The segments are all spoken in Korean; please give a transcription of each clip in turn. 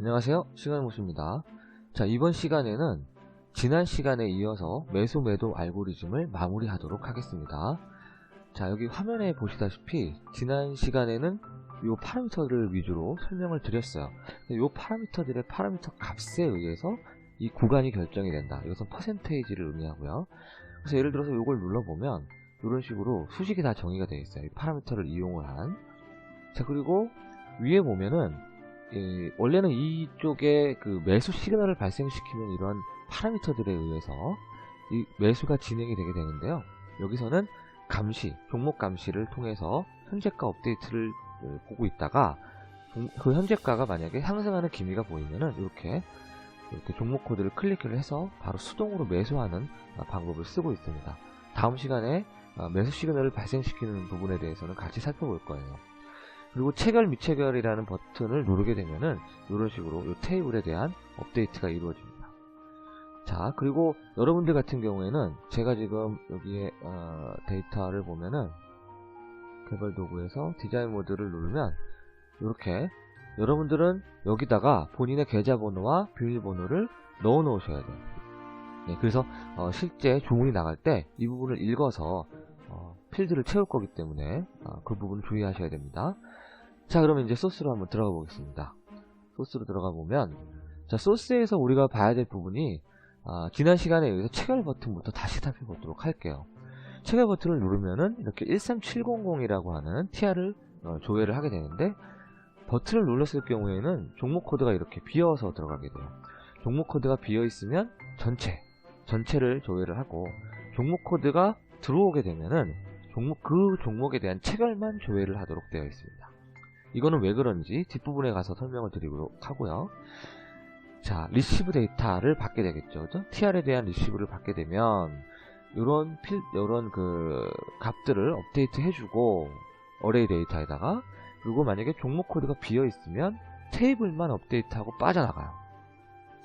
안녕하세요. 시간모습입니다. 자 이번 시간에는 지난 시간에 이어서 매수 매도 알고리즘을 마무리 하도록 하겠습니다. 자 여기 화면에 보시다시피 지난 시간에는 이 파라미터를 위주로 설명을 드렸어요. 이 파라미터들의 파라미터 값에 의해서 이 구간이 결정이 된다. 이것은 퍼센테이지를 의미하고요. 그래서 예를 들어서 이걸 눌러보면 이런 식으로 수식이 다 정의가 되어 있어요. 이 파라미터를 이용을 한 자 그리고 위에 보면은 예, 원래는 이쪽에 그 매수 시그널을 발생시키는 이런 파라미터들에 의해서 이 매수가 진행이 되게 되는데요. 여기서는 감시, 종목 감시를 통해서 현재가 업데이트를 어, 보고 있다가 그 현재가가 만약에 상승하는 기미가 보이면은 이렇게 이렇게 종목 코드를 클릭을 해서 바로 수동으로 매수하는 어, 방법을 쓰고 있습니다. 다음 시간에 어, 매수 시그널을 발생시키는 부분에 대해서는 같이 살펴볼 거예요. 그리고 체결 미체결이라는 버튼을 누르게 되면은 이런 식으로 이 테이블에 대한 업데이트가 이루어집니다. 자 그리고 여러분들 같은 경우에는 제가 지금 여기에 어, 데이터를 보면은 개발 도구에서 디자인 모드를 누르면 이렇게 여러분들은 여기다가 본인의 계좌번호와 비밀번호를 넣어 놓으셔야 돼요. 네, 그래서 어, 실제 주문이 나갈 때 이 부분을 읽어서 어, 필드를 채울 거기 때문에 어, 그 부분 주의하셔야 됩니다. 자 그러면 이제 소스로 한번 들어가 보겠습니다. 소스로 들어가 보면 자 소스에서 우리가 봐야 될 부분이 아, 지난 시간에 여기서 체결 버튼부터 다시 살펴보도록 할게요. 체결 버튼을 누르면은 이렇게 13700이라고 하는 TR을 어, 조회를 하게 되는데 버튼을 눌렀을 경우에는 종목 코드가 이렇게 비어서 들어가게 돼요. 종목 코드가 비어 있으면 전체 전체를 조회를 하고 종목 코드가 들어오게 되면은 종목 그 종목에 대한 체결만 조회를 하도록 되어 있습니다. 이거는 왜 그런지 뒷부분에 가서 설명을 드리도록 하고요. 자, 리시브 데이터를 받게 되겠죠. 그죠? TR에 대한 리시브를 받게 되면 요런 필 요런 그 값들을 업데이트 해 주고 어레이 데이터에다가 그리고 만약에 종목 코드가 비어 있으면 테이블만 업데이트하고 빠져나가요.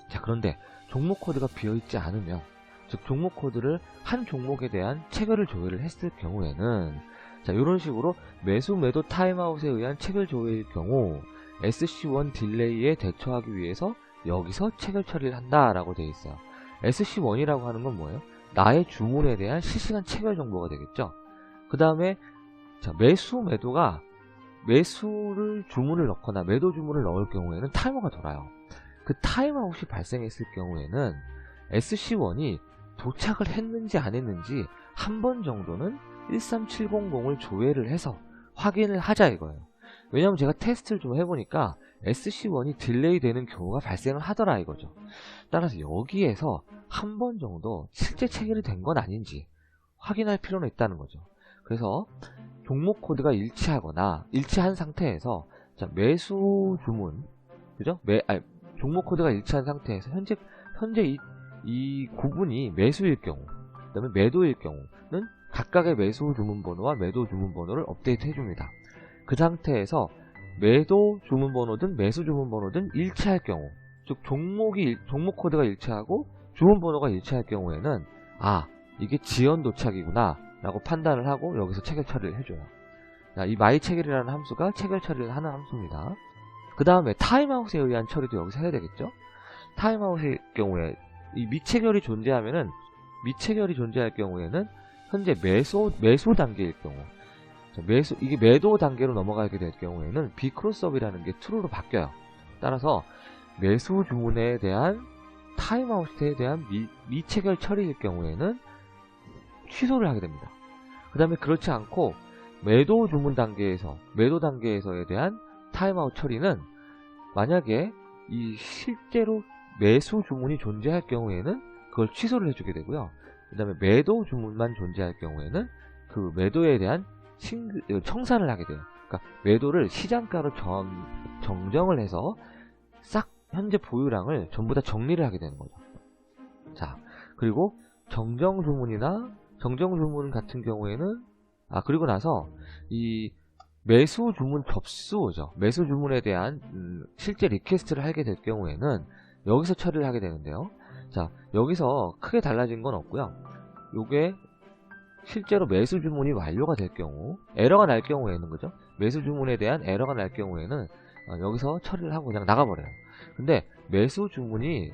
자, 그런데 종목 코드가 비어 있지 않으면 즉 종목 코드를 한 종목에 대한 체결을 조회를 했을 경우에는 자 이런 식으로 매수 매도 타임아웃에 의한 체결 조회일 경우 SC1 딜레이에 대처하기 위해서 여기서 체결 처리를 한다라고 되어 있어요. SC1이라고 하는 건 뭐예요? 나의 주문에 대한 실시간 체결 정보가 되겠죠. 그 다음에 매수 매도가 매수를 주문을 넣거나 매도 주문을 넣을 경우에는 타이머가 돌아요. 그 타임아웃이 발생했을 경우에는 SC1이 도착을 했는지 안 했는지 한 번 정도는 13700을 조회를 해서 확인을 하자 이거예요. 왜냐면 제가 테스트를 좀 해보니까 SC1이 딜레이 되는 경우가 발생을 하더라 이거죠. 따라서 여기에서 한 번 정도 실제 체결이 된 건 아닌지 확인할 필요는 있다는 거죠. 그래서 종목 코드가 일치하거나 일치한 상태에서 자, 매수 주문 그죠? 매, 아니, 종목 코드가 일치한 상태에서 현재 현재 이, 이 구분이 매수일 경우 그 다음에 매도일 경우는 각각의 매수 주문번호와 매도 주문번호를 업데이트 해줍니다. 그 상태에서 매도 주문번호든 매수 주문번호든 일치할 경우 즉 종목이 종목 코드가 일치하고 주문번호가 일치할 경우에는 아 이게 지연 도착이구나 라고 판단을 하고 여기서 체결 처리를 해줘요. 자, 이 마이 체결이라는 함수가 체결 처리를 하는 함수입니다. 그 다음에 타임아웃에 의한 처리도 여기서 해야 되겠죠? 타임아웃의 경우에 이 미체결이 존재하면은 미체결이 존재할 경우에는 현재 매수 매수 단계일 경우 매수 이게 매도 단계로 넘어가게 될 경우에는 비크로스업이라는 게 true로 바뀌어요. 따라서 매수 주문에 대한 타임아웃에 대한 미, 미체결 처리일 경우에는 취소를 하게 됩니다. 그 다음에 그렇지 않고 매도 주문 단계에서 매도 단계에서에 대한 타임아웃 처리는 만약에 이 실제로 매수 주문이 존재할 경우에는 그걸 취소를 해주게 되고요. 그 다음에 매도 주문만 존재할 경우에는 그 매도에 대한 청산을 하게 돼요. 그러니까 매도를 시장가로 정, 정정을 해서 싹 현재 보유량을 전부 다 정리를 하게 되는 거죠. 자, 그리고 정정 주문이나 정정 주문 같은 경우에는 아 그리고 나서 이 매수 주문 접수죠. 매수 주문에 대한 음, 실제 리퀘스트를 하게 될 경우에는 여기서 처리를 하게 되는데요. 자 여기서 크게 달라진 건 없고요. 요게 실제로 매수 주문이 완료가 될 경우 에러가 날 경우에는 그죠? 매수 주문에 대한 에러가 날 경우에는 어, 여기서 처리를 하고 그냥 나가버려요. 근데 매수 주문이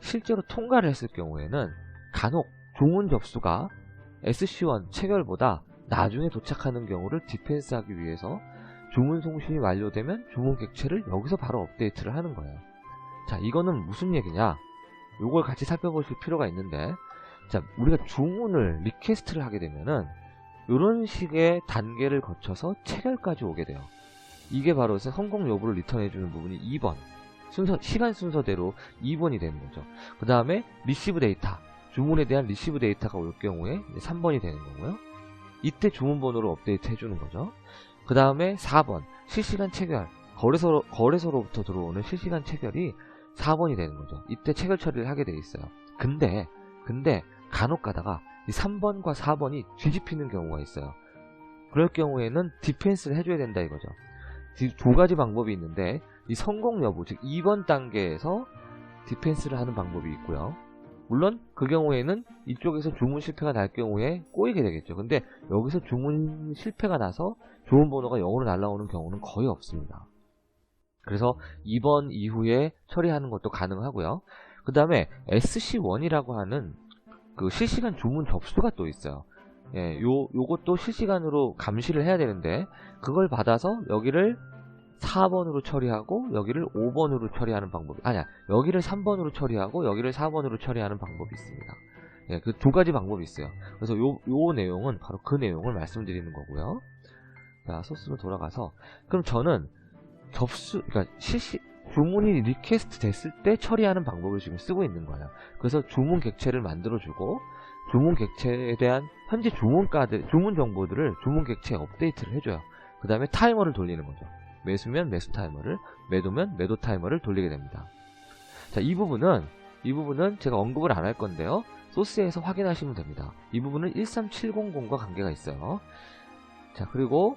실제로 통과를 했을 경우에는 간혹 주문 접수가 SC1 체결보다 나중에 도착하는 경우를 디펜스하기 위해서 주문 송신이 완료되면 주문 객체를 여기서 바로 업데이트를 하는 거예요. 자, 이거는 무슨 얘기냐? 요걸 같이 살펴보실 필요가 있는데, 자, 우리가 주문을 리퀘스트를 하게 되면은 이런 식의 단계를 거쳐서 체결까지 오게 돼요. 이게 바로 성공 여부를 리턴해주는 부분이 2번. 순서, 시간 순서대로 2번이 되는 거죠. 그 다음에 리시브 데이터. 주문에 대한 리시브 데이터가 올 경우에 3번이 되는 거고요. 이때 주문 번호를 업데이트 해주는 거죠. 그 다음에 4번. 실시간 체결. 거래소, 거래소로부터 들어오는 실시간 체결이 4번이 되는 거죠. 이때 체결 처리를 하게 돼 있어요. 근데, 근데, 간혹 가다가 이 3번과 4번이 뒤집히는 경우가 있어요. 그럴 경우에는 디펜스를 해줘야 된다 이거죠. 두 가지 방법이 있는데 이 성공 여부 즉 2번 단계에서 디펜스를 하는 방법이 있고요. 물론 그 경우에는 이쪽에서 주문 실패가 날 경우에 꼬이게 되겠죠. 근데 여기서 주문 실패가 나서 좋은 번호가 0으로 날라오는 경우는 거의 없습니다. 그래서 2번 이후에 처리하는 것도 가능하고요. 그 다음에 SC1이라고 하는 그 실시간 주문 접수가 또 있어요. 예, 요, 요것도 실시간으로 감시를 해야 되는데, 그걸 받아서 여기를 4번으로 처리하고, 여기를 5번으로 처리하는 방법이, 아니야, 여기를 3번으로 처리하고, 여기를 4번으로 처리하는 방법이 있습니다. 예, 그 두 가지 방법이 있어요. 그래서 요, 요 내용은 바로 그 내용을 말씀드리는 거고요. 자, 소스로 돌아가서, 그럼 저는 접수, 그러니까 실시, 주문이 리퀘스트 됐을 때 처리하는 방법을 지금 쓰고 있는 거예요. 그래서 주문 객체를 만들어주고 주문 객체에 대한 현재 주문가들, 주문 정보들을 주문 객체에 업데이트를 해줘요. 그 다음에 타이머를 돌리는 거죠. 매수면 매수 타이머를, 매도면 매도 타이머를 돌리게 됩니다. 자, 이 부분은 이 부분은 제가 언급을 안 할 건데요. 소스에서 확인하시면 됩니다. 이 부분은 13700과 관계가 있어요. 자, 그리고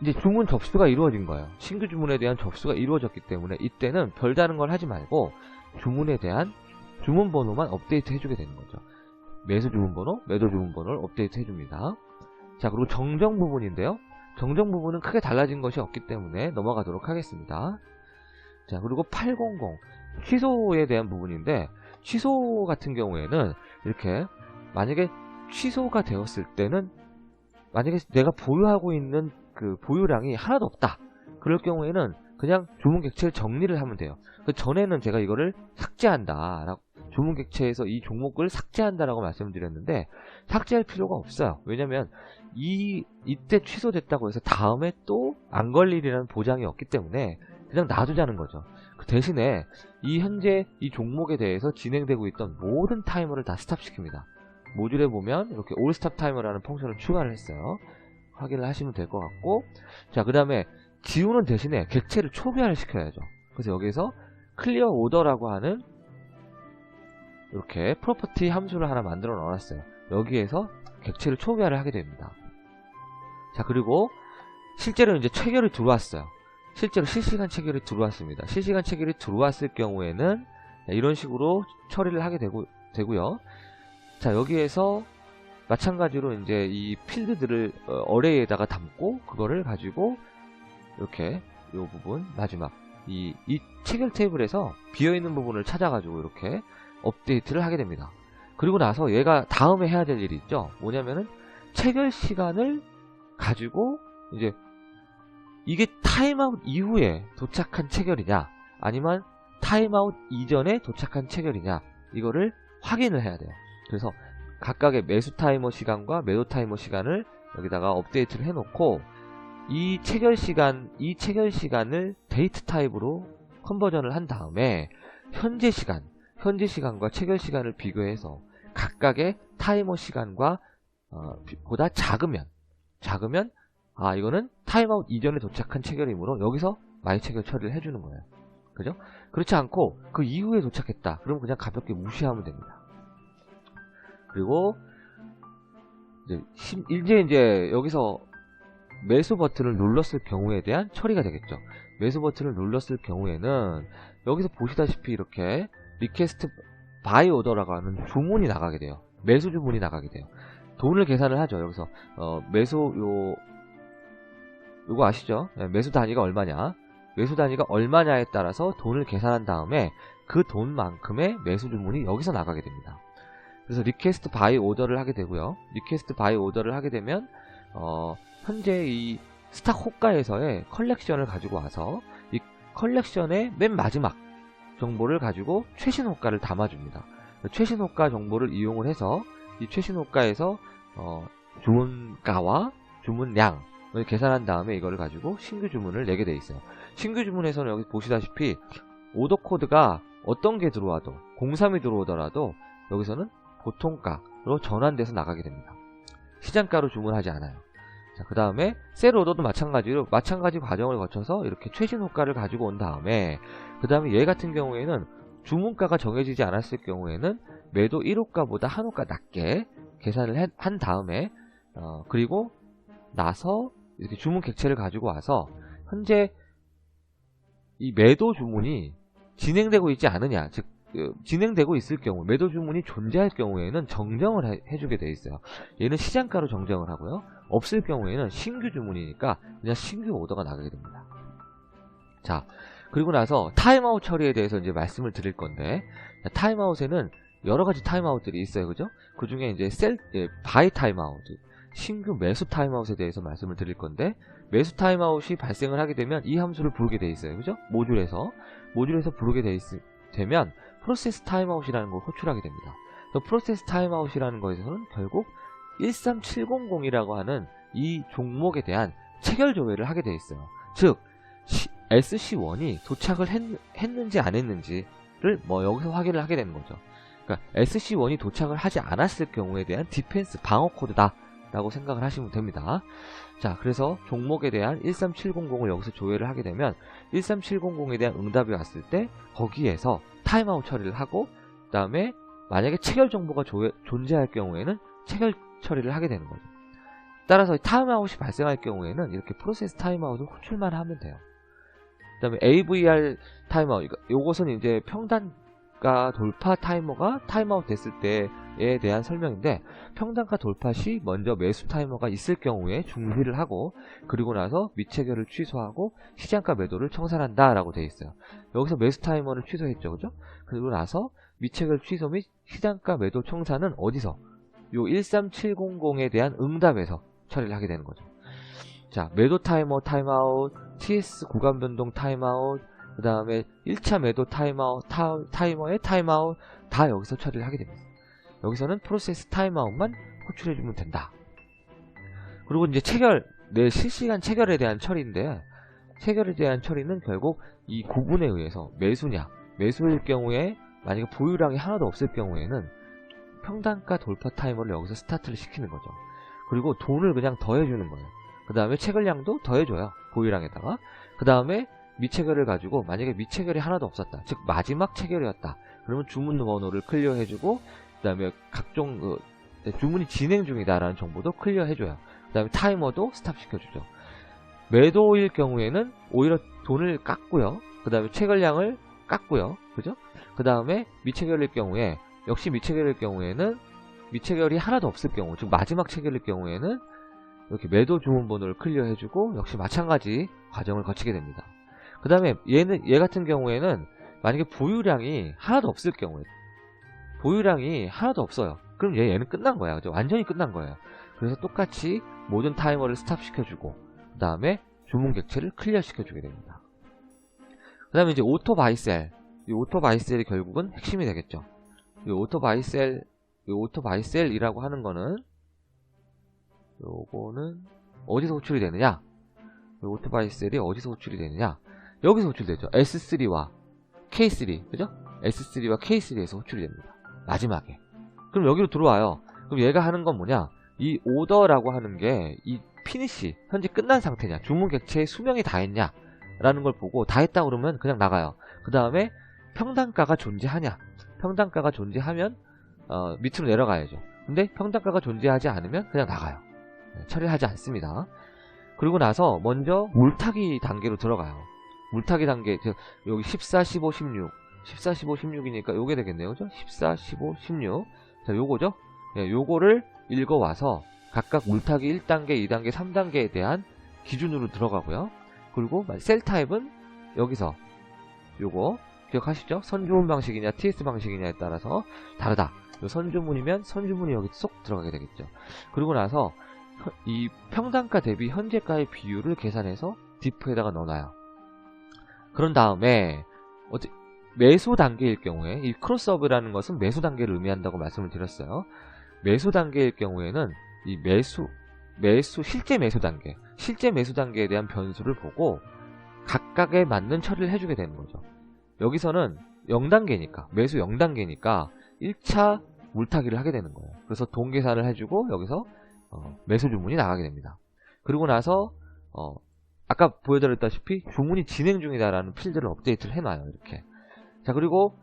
이제 주문 접수가 이루어진 거예요. 신규 주문에 대한 접수가 이루어졌기 때문에 이때는 별다른 걸 하지 말고 주문에 대한 주문 번호만 업데이트 해주게 되는 거죠. 매수 주문 번호, 매도 주문 번호를 업데이트 해줍니다. 자, 그리고 정정 부분인데요. 정정 부분은 크게 달라진 것이 없기 때문에 넘어가도록 하겠습니다. 자, 그리고 800 취소에 대한 부분인데 취소 같은 경우에는 이렇게 만약에 취소가 되었을 때는 만약에 내가 보유하고 있는 그 보유량이 하나도 없다. 그럴 경우에는 그냥 주문 객체를 정리를 하면 돼요. 그 전에는 제가 이거를 삭제한다. 주문 객체에서 이 종목을 삭제한다라고 말씀드렸는데 삭제할 필요가 없어요. 왜냐면 이 이때 취소됐다고 해서 다음에 또 안 걸릴이라는 보장이 없기 때문에 그냥 놔두자는 거죠. 그 대신에 이 현재 이 종목에 대해서 진행되고 있던 모든 타이머를 다 스탑시킵니다. 모듈에 보면 이렇게 올스탑 타이머라는 펑션을 추가를 했어요. 확인을 하시면 될 것 같고 자 그 다음에 지우는 대신에 객체를 초기화를 시켜야죠. 그래서 여기서 클리어 오더라고 하는 이렇게 프로퍼티 함수를 하나 만들어 넣어놨어요. 여기에서 객체를 초기화를 하게 됩니다. 자 그리고 실제로 이제 체결이 들어왔어요. 실제로 실시간 체결이 들어왔습니다. 실시간 체결이 들어왔을 경우에는 이런 식으로 처리를 하게 되고, 되고요. 자 여기에서 마찬가지로 이제 이 필드들을 어레이에다가 담고 그거를 가지고 이렇게 이 부분 마지막 이, 이 체결 테이블에서 비어있는 부분을 찾아가지고 이렇게 업데이트를 하게 됩니다. 그리고 나서 얘가 다음에 해야 될 일이 있죠. 뭐냐면은 체결 시간을 가지고 이제 이게 타임아웃 이후에 도착한 체결이냐 아니면 타임아웃 이전에 도착한 체결이냐 이거를 확인을 해야 돼요. 그래서 각각의 매수 타이머 시간과 매도 타이머 시간을 여기다가 업데이트를 해놓고 이 체결 시간, 이 체결 시간을 데이트 타입으로 컨버전을 한 다음에 현재 시간, 현재 시간과 체결 시간을 비교해서 각각의 타이머 시간과 어, 보다 작으면 작으면 아 이거는 타임아웃 이전에 도착한 체결이므로 여기서 마이 체결 처리를 해주는 거예요. 그죠? 그렇지 않고 그 이후에 도착했다. 그럼 그냥 가볍게 무시하면 됩니다. 그리고 이제, 이제 이제 여기서 매수 버튼을 눌렀을 경우에 대한 처리가 되겠죠. 매수 버튼을 눌렀을 경우에는 여기서 보시다시피 이렇게 리퀘스트 바이 오더라고 하는 주문이 나가게 돼요. 매수 주문이 나가게 돼요. 돈을 계산을 하죠. 여기서 어, 매수 요 요거 아시죠? 네, 매수 단위가 얼마냐? 매수 단위가 얼마냐에 따라서 돈을 계산한 다음에 그 돈만큼의 매수 주문이 여기서 나가게 됩니다. 그래서 리퀘스트 바이 오더를 하게 되고요. 리퀘스트 바이 오더를 하게 되면 어, 현재 이 스탁 호가에서의 컬렉션을 가지고 와서 이 컬렉션의 맨 마지막 정보를 가지고 최신 호가를 담아줍니다. 최신 호가 정보를 이용을 해서 이 최신 호가에서 어, 주문가와 주문량 을 계산한 다음에 이거를 가지고 신규 주문을 내게 돼 있어요. 신규 주문에서는 여기 보시다시피 오더 코드가 어떤 게 들어와도 03이 들어오더라도 여기서는 보통가로 전환돼서 나가게 됩니다. 시장가로 주문하지 않아요. 자, 그 다음에 셀 오더도 마찬가지로 마찬가지 과정을 거쳐서 이렇게 최신 호가를 가지고 온 다음에 그 다음에 얘 같은 경우에는 주문가가 정해지지 않았을 경우에는 매도 1호가보다 한 호가 낮게 계산을 해- 한 다음에 어, 그리고 나서 이렇게 주문 객체를 가지고 와서 현재 이 매도 주문이 진행되고 있지 않으냐 즉 그, 진행되고 있을 경우 매도 주문이 존재할 경우에는 정정을 해, 해주게 돼 있어요. 얘는 시장가로 정정을 하고요. 없을 경우에는 신규 주문이니까 그냥 신규 오더가 나가게 됩니다. 자 그리고 나서 타임아웃 처리에 대해서 이제 말씀을 드릴 건데 자, 타임아웃에는 여러 가지 타임아웃들이 있어요. 그죠? 그 중에 이제 셀 예, 바이 타임아웃 신규 매수 타임아웃에 대해서 말씀을 드릴 건데 매수 타임아웃이 발생을 하게 되면 이 함수를 부르게 돼 있어요. 그죠? 모듈에서. 모듈에서 부르게 돼 있, 되면 프로세스 타임아웃이라는 걸 호출하게 됩니다. 그래서 프로세스 타임아웃이라는 것에서는 결국 13700이라고 하는 이 종목에 대한 체결 조회를 하게 돼 있어요. 즉 SC1이 도착을 했, 했는지 안 했는지를 뭐 여기서 확인을 하게 되는 거죠. 그러니까 SC1이 도착을 하지 않았을 경우에 대한 디펜스 방어 코드다 라고 생각을 하시면 됩니다. 자, 그래서 종목에 대한 13700을 여기서 조회를 하게 되면 13700에 대한 응답이 왔을 때 거기에서 타임아웃 처리를 하고 그 다음에 만약에 체결 정보가 조- 존재할 경우에는 체결 처리를 하게 되는 거죠. 따라서 타임아웃이 발생할 경우에는 이렇게 프로세스 타임아웃을 호출만 하면 돼요. 그 다음에 AVR 타임아웃, 요것은 이제 평단 가 돌파 타이머가 타임아웃 됐을 때에 대한 설명인데 평단가 돌파 시 먼저 매수 타이머가 있을 경우에 중지를 하고 그리고 나서 미체결을 취소하고 시장가 매도를 청산한다 라고 되어 있어요. 여기서 매수 타이머를 취소했죠 그죠? 그리고 나서 미체결 취소 및 시장가 매도 청산은 어디서? 요 13700에 대한 응답에서 처리를 하게 되는 거죠. 자 매도 타이머 타임아웃 TS 구간 변동 타임아웃 그 다음에 1차 매도 타임아웃 타, 타이머의 타임아웃 다 여기서 처리를 하게 됩니다 여기서는 프로세스 타임아웃만 호출해주면 된다. 그리고 이제 체결, 내 실시간 체결에 대한 처리인데, 체결에 대한 처리는 결국 이 구분에 의해서 매수냐, 매수일 경우에 만약에 보유량이 하나도 없을 경우에는 평단가 돌파 타이머를 여기서 스타트를 시키는 거죠. 그리고 돈을 그냥 더해주는 거예요. 그 다음에 체결량도 더해줘요. 보유량에다가. 그 다음에 미체결을 가지고 만약에 미체결이 하나도 없었다. 즉 마지막 체결이었다. 그러면 주문 번호를 클리어해주고 그 다음에 각종 그 주문이 진행 중이다라는 정보도 클리어 해줘요. 그 다음에 타이머도 스탑 시켜주죠. 매도일 경우에는 오히려 돈을 깎고요. 그 다음에 체결량을 깎고요. 그죠? 그 다음에 미체결일 경우에 역시 미체결일 경우에는 미체결이 하나도 없을 경우 즉 마지막 체결일 경우에는 이렇게 매도 주문 번호를 클리어 해주고 역시 마찬가지 과정을 거치게 됩니다. 그 다음에 얘는 얘 같은 경우에는 만약에 보유량이 하나도 없을 경우에 보유량이 하나도 없어요. 그럼 얘, 얘는 끝난 거야. 그죠? 완전히 끝난 거예요. 그래서 똑같이 모든 타이머를 스탑 시켜주고, 그 다음에 주문 객체를 클리어 시켜주게 됩니다. 그 다음에 이제 오토 바이셀. 이 오토 바이셀이 결국은 핵심이 되겠죠. 이 오토 바이셀, 이 오토 바이셀이라고 하는 거는, 요거는 어디서 호출이 되느냐? 이 오토 바이셀이 어디서 호출이 되느냐? 여기서 호출되죠. S3와 K3, 그죠? S3와 K3에서 호출이 됩니다. 마지막에. 그럼 여기로 들어와요. 그럼 얘가 하는 건 뭐냐? 이 오더라고 하는 게 이 피니시, 현재 끝난 상태냐? 주문 객체의 수명이 다 했냐? 라는 걸 보고 다 했다 그러면 그냥 나가요. 그 다음에 평단가가 존재하냐? 평단가가 존재하면 어, 밑으로 내려가야죠. 근데 평단가가 존재하지 않으면 그냥 나가요. 네, 처리하지 않습니다. 그리고 나서 먼저 물타기 단계로 들어가요. 물타기 단계, 즉 여기 14, 15, 16 14, 15, 16이니까 요게 되겠네요. 그죠? 14, 15, 16. 자, 요거죠? 예, 요거를 읽어와서 각각 물타기 1단계, 2단계, 3단계에 대한 기준으로 들어가고요. 그리고 셀 타입은 여기서 요거 기억하시죠? 선주문 방식이냐 TS 방식이냐에 따라서 다르다. 요 선주문이면 선주문이 여기 쏙 들어가게 되겠죠. 그리고 나서 혀- 이 평단가 대비 현재가의 비율을 계산해서 디프에다가 넣어놔요. 그런 다음에 어째 매수 단계일 경우에 이 크로스업이라는 것은 매수 단계를 의미한다고 말씀을 드렸어요. 매수 단계일 경우에는 이 매수 매수 실제 매수 단계, 실제 매수 단계에 대한 변수를 보고 각각에 맞는 처리를 해주게 되는 거죠. 여기서는 0단계니까 매수 0단계니까 1차 물타기를 하게 되는 거예요. 그래서 돈 계산을 해주고 여기서 어, 매수 주문이 나가게 됩니다. 그리고 나서 어, 아까 보여드렸다시피 주문이 진행 중이다라는 필드를 업데이트를 해놔요. 이렇게. 자 그리고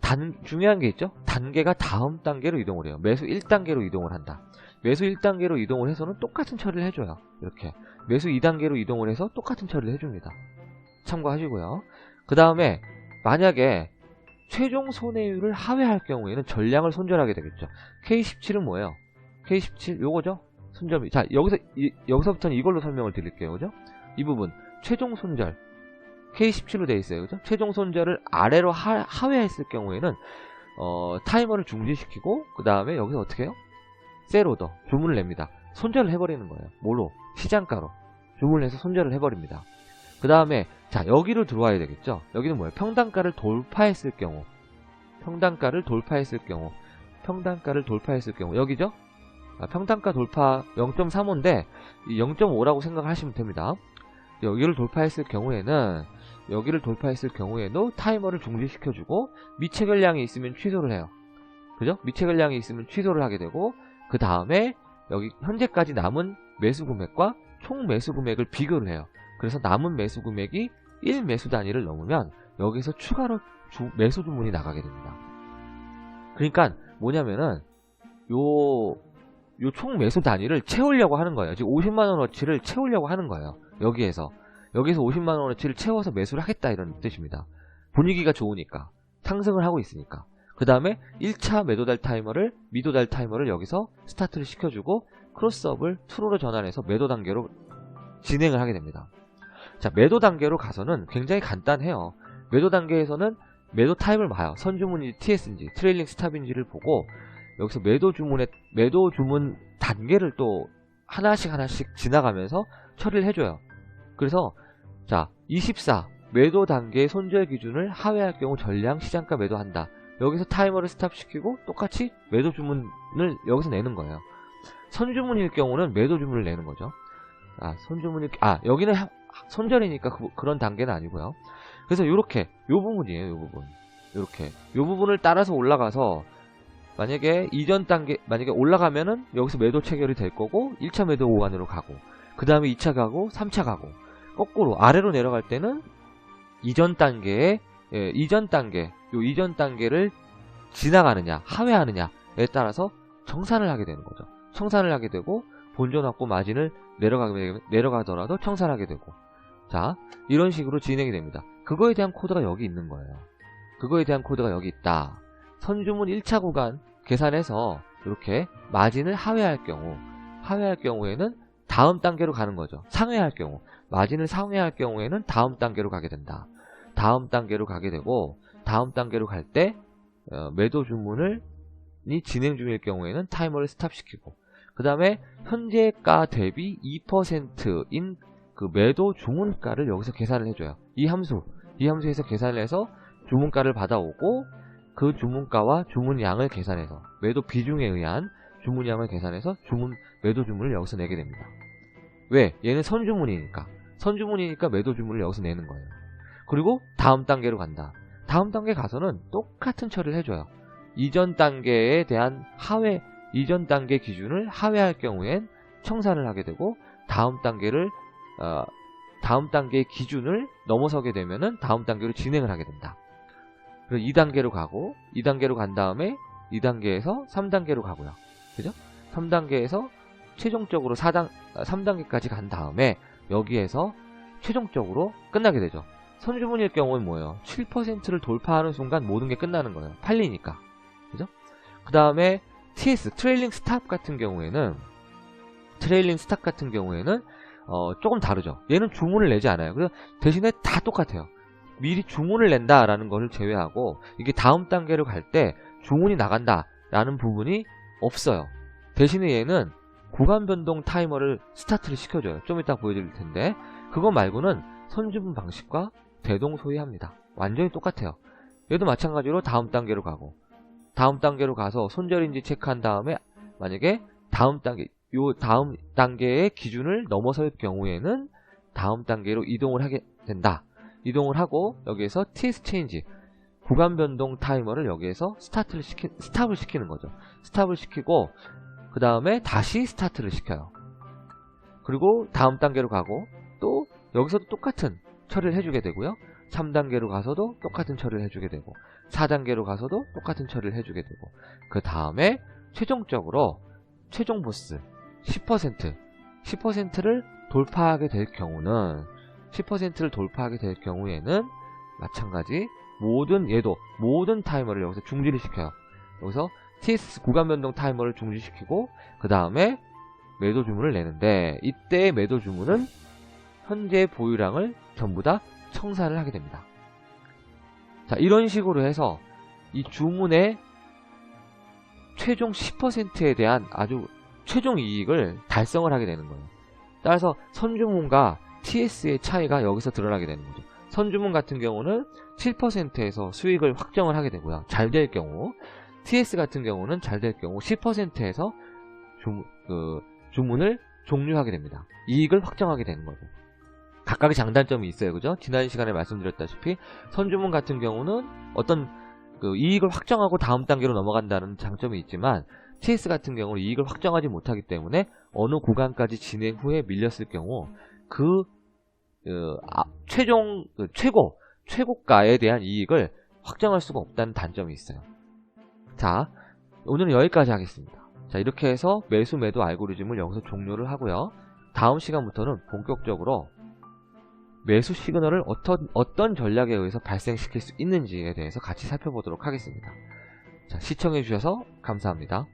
단 중요한 게 있죠. 단계가 다음 단계로 이동을 해요. 매수 1단계로 이동을 한다. 매수 1단계로 이동을 해서는 똑같은 처리를 해줘요. 이렇게. 매수 2단계로 이동을 해서 똑같은 처리를 해줍니다. 참고하시고요. 그 다음에 만약에 최종 손해율을 하회할 경우에는 전량을 손절하게 되겠죠. K17은 뭐예요? K17 요거죠? 손절이. 자, 여기서 이, 여기서부터는 이걸로 설명을 드릴게요. 그죠? 이 부분 최종 손절 K17로 되어 있어요. 그죠? 최종 손절을 아래로 하, 하회했을 경우에는 어, 타이머를 중지시키고 그 다음에 여기서 어떻게 해요? 셀오더 주문을 냅니다. 손절을 해버리는 거예요. 뭐로? 시장가로 주문을 해서 손절을 해버립니다. 그 다음에 자 여기로 들어와야 되겠죠. 여기는 뭐예요? 평단가를 돌파했을 경우 평단가를 돌파했을 경우 평단가를 돌파했을 경우 여기죠? 아, 평단가 돌파 0.35인데 0.5라고 생각하시면 됩니다. 여기를 돌파했을 경우에는 여기를 돌파했을 경우에도 타이머를 중지시켜주고 미체결량이 있으면 취소를 해요. 그죠? 미체결량이 있으면 취소를 하게 되고 그 다음에 여기 현재까지 남은 매수 금액과 총 매수 금액을 비교를 해요. 그래서 남은 매수 금액이 1 매수 단위를 넘으면 여기서 추가로 주- 매수 주문이 나가게 됩니다. 그러니까 뭐냐면은 요, 요 총 매수 단위를 채우려고 하는 거예요. 지금 50만 원어치를 채우려고 하는 거예요. 여기에서. 여기서 50만 원어치를 채워서 매수를 하겠다 이런 뜻입니다. 분위기가 좋으니까. 상승을 하고 있으니까. 그 다음에 1차 매도달 타이머를, 미도달 타이머를 여기서 스타트를 시켜주고 크로스업을 트루로 전환해서 매도 단계로 진행을 하게 됩니다. 자, 매도 단계로 가서는 굉장히 간단해요. 매도 단계에서는 매도 타입을 봐요. 선주문인지 TS인지 트레일링 스탑인지를 보고 여기서 매도 주문의 매도 주문 단계를 또 하나씩 하나씩 지나가면서 처리를 해줘요. 그래서 자, 24 매도 단계의 손절 기준을 하회할 경우 전량 시장가 매도한다. 여기서 타이머를 스탑시키고 똑같이 매도 주문을 여기서 내는 거예요. 선주문일 경우는 매도 주문을 내는 거죠. 아, 선주문일 아, 여기는 하- 손절이니까 그, 그런 단계는 아니고요. 그래서 이렇게 요 부분이에요, 요 부분. 이렇게 요 부분을 따라서 올라가서 만약에 이전 단계 만약에 올라가면은 여기서 매도 체결이 될 거고 1차 매도 구간으로 가고 그 다음에 2차 가고 3차 가고 거꾸로 아래로 내려갈 때는 이전 단계에 예, 이전 단계 요 이전 단계를 지나가느냐 하회하느냐에 따라서 청산을 하게 되는 거죠. 청산을 하게 되고 본전 확보 마진을 내려가게 내려가더라도 청산하게 되고 자 이런 식으로 진행이 됩니다. 그거에 대한 코드가 여기 있는 거예요. 그거에 대한 코드가 여기 있다. 선주문 1차 구간 계산해서 이렇게 마진을 하회할 경우 하회할 경우에는 다음 단계로 가는 거죠. 상회할 경우 마진을 상회할 경우에는 다음 단계로 가게 된다. 다음 단계로 가게 되고 다음 단계로 갈때 어, 매도 주문을 이 진행 중일 경우에는 타이머를 스탑시키고 그 다음에 현재가 대비 2%인 그 매도 주문가를 여기서 계산을 해줘요. 이 함수, 이 함수에서 계산을 해서 주문가를 받아오고 그 주문가와 주문량을 계산해서 매도 비중에 의한 주문량을 계산해서 주문 매도 주문을 여기서 내게 됩니다. 왜? 얘는 선주문이니까. 선주문이니까 매도 주문을 여기서 내는 거예요. 그리고 다음 단계로 간다. 다음 단계 가서는 똑같은 처리를 해줘요. 이전 단계에 대한 하회, 이전 단계 기준을 하회할 경우엔 청산을 하게 되고 다음 단계를 어, 다음 단계의 기준을 넘어서게 되면은 다음 단계로 진행을 하게 된다. 그리고 2단계로 가고 2단계로 간 다음에 2단계에서 3단계로 가고요. 그죠? 3단계에서 최종적으로 4단 3단계까지 간 다음에 여기에서 최종적으로 끝나게 되죠. 선주문일 경우는 뭐예요? 7%를 돌파하는 순간 모든 게 끝나는 거예요. 팔리니까. 그죠? 그 다음에 TS, 트레일링 스탑 같은 경우에는 트레일링 스탑 같은 경우에는 어, 조금 다르죠. 얘는 주문을 내지 않아요. 그래서 대신에 다 똑같아요. 미리 주문을 낸다라는 것을 제외하고 이게 다음 단계로 갈 때 주문이 나간다라는 부분이 없어요. 대신에 얘는 구간 변동 타이머를 스타트를 시켜줘요. 좀 이따 보여드릴 텐데 그거 말고는 선주문 방식과 대동소이합니다. 완전히 똑같아요. 얘도 마찬가지로 다음 단계로 가고 다음 단계로 가서 손절인지 체크한 다음에 만약에 다음 단계 요 다음 단계의 기준을 넘어설 경우에는 다음 단계로 이동을 하게 된다. 이동을 하고 여기에서 TS 체인지 구간 변동 타이머를 여기에서 스타트를 시키 스탑을 시키는 거죠. 스탑을 시키고 그 다음에 다시 스타트를 시켜요. 그리고 다음 단계로 가고 또 여기서도 똑같은 처리를 해주게 되고요. 3단계로 가서도 똑같은 처리를 해주게 되고 4단계로 가서도 똑같은 처리를 해주게 되고 그 다음에 최종적으로 최종 보스 10% 10%를 돌파하게 될 경우는 10%를 돌파하게 될 경우에는 마찬가지 모든 얘도 모든 타이머를 여기서 중지를 시켜요. 여기서 TS 구간 변동 타이머를 중지시키고 그 다음에 매도 주문을 내는데 이때 매도 주문은 현재 보유량을 전부 다 청산을 하게 됩니다. 자 이런 식으로 해서 이 주문의 최종 10%에 대한 아주 최종 이익을 달성을 하게 되는 거예요. 따라서 선주문과 TS의 차이가 여기서 드러나게 되는 거죠. 선주문 같은 경우는 7%에서 수익을 확정을 하게 되고요. 잘 될 경우 TS 같은 경우는 잘 될 경우 10%에서 주, 그, 주문을 종료하게 됩니다. 이익을 확정하게 되는 거죠. 각각의 장단점이 있어요. 그죠? 지난 시간에 말씀드렸다시피 선주문 같은 경우는 어떤 그 이익을 확정하고 다음 단계로 넘어간다는 장점이 있지만 TS 같은 경우는 이익을 확정하지 못하기 때문에 어느 구간까지 진행 후에 밀렸을 경우 그 어, 아, 최종 그 최고 최고가에 대한 이익을 확정할 수가 없다는 단점이 있어요. 자, 오늘은 여기까지 하겠습니다. 자, 이렇게 해서 매수 매도 알고리즘을 여기서 종료를 하고요. 다음 시간부터는 본격적으로 매수 시그널을 어떤, 어떤 전략에 의해서 발생시킬 수 있는지에 대해서 같이 살펴보도록 하겠습니다. 자, 시청해주셔서 감사합니다.